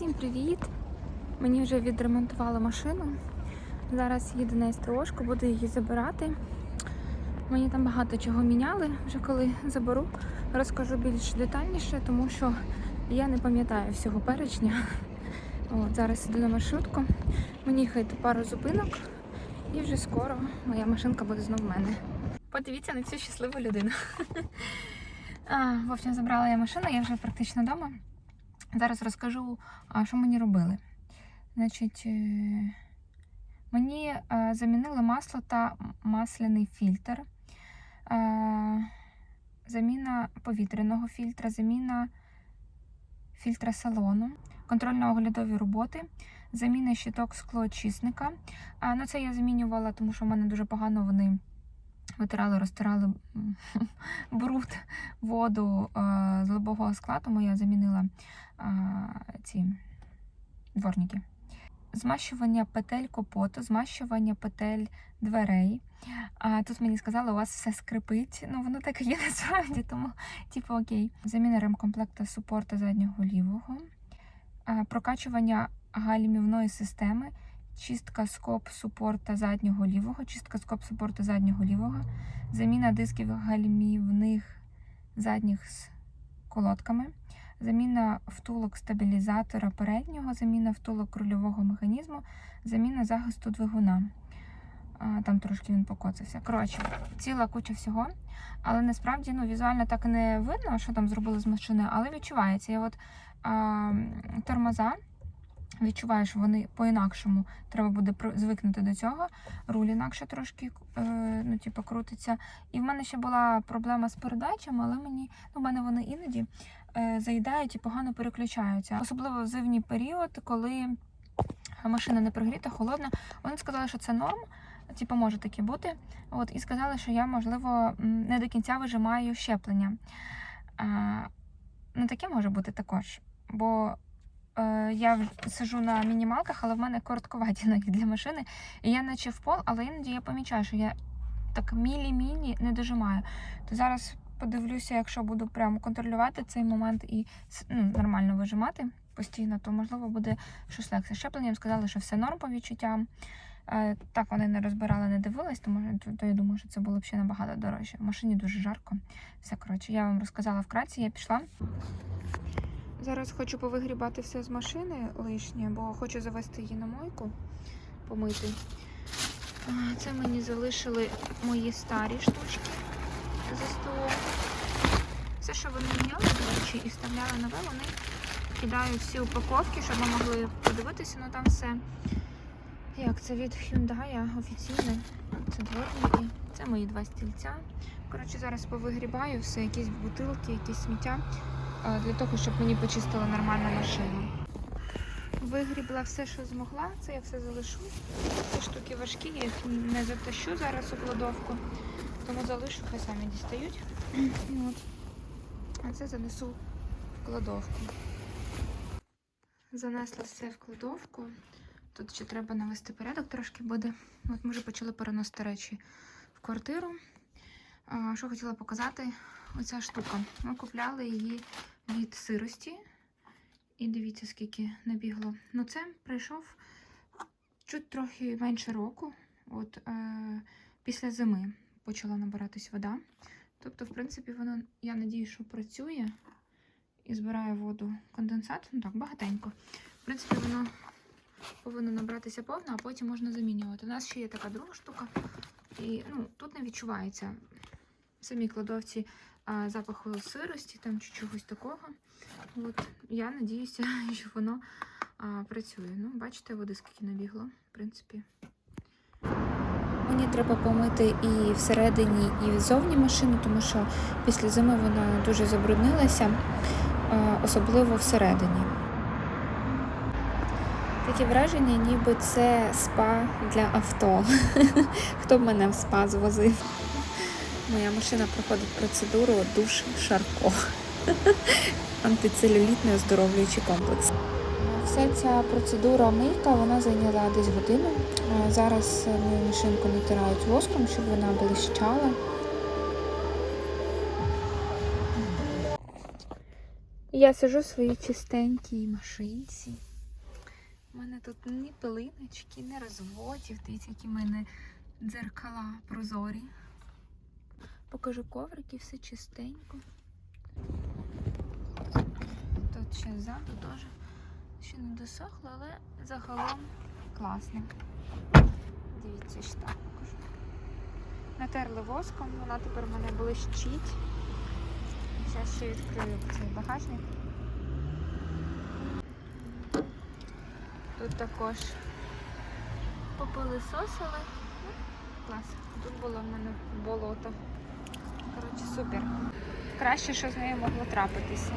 Всім привіт! Мені вже відремонтували машину. Зараз їду на СТОшку, буду її забирати. Мені там багато чого міняли. Вже коли заберу, розкажу більш детальніше, тому що я не пам'ятаю всього перечня. От, зараз іду на маршрутку. Мені їхати пару зупинок, і вже скоро моя машинка буде знов в мене. Подивіться на цю щасливу людину. В общем, забрала я машину, я вже практично вдома. Зараз розкажу, що мені робили. Значить, е, мені е, замінили масло та масляний фільтр, Е, заміна повітряного фільтра, заміна фільтра салону, контрольно-оглядові роботи, заміна щиток склоочисника. Ну, це я замінювала, тому що в мене дуже погано вони витирали, розтирали бруд, воду е, з лобового скла, тому я замінила ці дворники. Змащування петель капоту, змащування петель дверей. А, тут мені сказали, у вас все скрипить. Ну, воно так і є насправді, тому, типу, окей. Заміна ремкомплекта супорта заднього лівого, прокачування гальмівної системи, чистка скоб супорта заднього лівого, чистка скоб супорта заднього лівого, заміна дисків гальмівних задніх з колодками, заміна втулок стабілізатора переднього, заміна втулок рульового механізму, заміна захисту двигуна. Там трошки він покоцався. Коротше, ціла куча всього. Але насправді ну, візуально так не видно, що там зробили з машини, але відчувається. Я от а, тормоза. Відчуваю, що вони по-інакшому треба буде звикнути до цього. Руль інакше трошки е, ну, типу, крутиться. І в мене ще була проблема з передачами, але мені ну, в мене вони іноді е, заїдають і погано переключаються. Особливо в зимній період, коли машина не прогріта, холодна. Вони сказали, що це норм, типу, може таке бути. От, і сказали, що я, можливо, не до кінця вижимаю щеплення. А, ну, таке може бути також. Бо е, я сижу на мінімалках, але в мене коротковаті ноги для машини. І я наче в пол, але іноді я помічаю, що я так мілі-мілі не дожимаю. То зараз подивлюся, якщо буду прямо контролювати цей момент і ну, нормально вижимати постійно, то можливо буде щось легше. Щепленням сказали, що все норм по відчуттям. Е, Так вони не розбирали, не дивились, тому то, то я думаю, що це було б ще набагато дорожче. В машині дуже жарко. Все коротше, я вам розказала вкратці, я пішла. Зараз хочу повигрібати все з машини лишнє, бо хочу завести її на мойку, помити. Це мені залишили мої старі штучки за столом. Все, що вони міняли, до речі, і вставляли нове, вони кидають всі упаковки, щоб ми могли подивитися на там все. Як це від Hyundai офіційне. Це дворники, це мої два стільця. Коротше, зараз повигрібаю все, якісь бутилки, якісь сміття, для того, щоб мені почистила нормальну машину. Вигрібла все, що змогла, це я все залишу. Ці штуки важкі, я їх не затащу зараз у кладовку, тому залишу, хай самі дістають. От. А це занесу в кладовку. Занесла все в кладовку. Тут ще треба навести порядок трошки буде. От ми вже почали переносити речі в квартиру. Що хотіла показати, оця штука. Ми купляли її від сирості. І дивіться, скільки набігло. Ну, це прийшов чуть трохи менше року. От е, після зими почала набиратись вода. Тобто, в принципі, воно, я надію, що працює і збирає воду конденсат. Ну так, багатенько. В принципі, воно повинно набратися повно, а потім можна замінювати. У нас ще є така друга штука, і ну, тут не відчувається в самій кладовці а, запаху сирості там чи чогось такого. От, я надіюся, що воно а, працює. Ну, бачите, води скільки набігло, в принципі. Мені треба помити і всередині, і ззовні машину, тому що після зими вона дуже забруднилася, особливо всередині. Таке враження, ніби це спа для авто. Хто б мене в спа звозив? Моя машина проходить процедуру душ Шарко. Антицелюлітний оздоровлюючий комплекс. Вся ця процедура мийка вона зайняла десь годину. Зараз мою машинку натирають воском, щоб вона блищала. Я сижу в своїй чистенькій машинці. У мене тут ні пилиночки, ні розводів. Дивіться, які в мене дзеркала прозорі. Покажу коврики, все чистенько. Тут ще ззаду теж ще не досохло, але загалом класно. Дивіться, що так покажу. Натерли воском, вона тепер в мене блищить. Зараз ще відкрию цей багажник. Тут також попилисосили. Ну, Клас. Тут було в мене болото. Коротше, супер. Краще, що з нею могло трапитися.